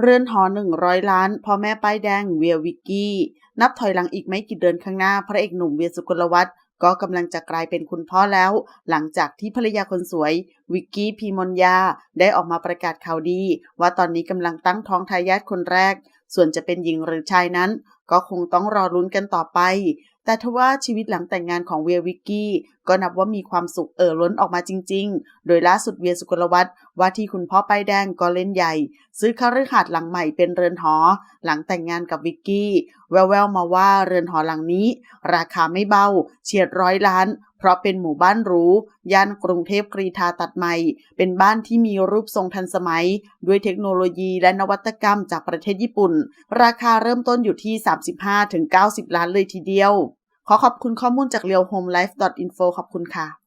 เรือนหอ100ล้านพ่อแม่ป้ายแดงเวียวิกกี้ นับถอยหลังอีกไม่กี่เดือนข้างหน้า พระเอกหนุ่มเวียสุกลวัฒน์ก็กำลังจะกลายเป็นคุณพ่อแล้ว หลังจากที่ภรรยาคนสวย วิกกี้พีมอนยา ได้ออกมาประกาศข่าวดี ว่าตอนนี้กำลังตั้งท้องทายาทคนแรก ส่วนจะเป็นหญิงหรือชายนั้น ก็คงต้องรอลุ้นกันต่อไป แต่ทว่าชีวิตหลังแต่งงานของเวียวิกกี้ ก็นับว่ามีความสุขเอ่อล้นออกมาจริง ๆ โดยล่าสุดเวียสุกลวัตรว่าที่คุณพ่อป้ายแดงก็เล่นใหญ่ ซื้อคฤหาสน์หลังใหม่เป็นเรือนหอ หลังแต่งงานกับวิกกี้ แววๆมาว่าเรือนหอหลังนี้ ราคาไม่เบาเฉียดร้อยล้าน เพราะเป็นหมู่บ้านหรูย่านกรุงเทพกรีธาตัดใหม่ เป็นบ้านที่มีรูปทรงทันสมัย ด้วยเทคโนโลยีและนวัตกรรมจากประเทศญี่ปุ่น ราคาเริ่มต้นอยู่ที่ 35-90 ล้านเลยทีเดียว ขอขอบคุณข้อมูลจาก realhomelife.info ขอบคุณค่ะ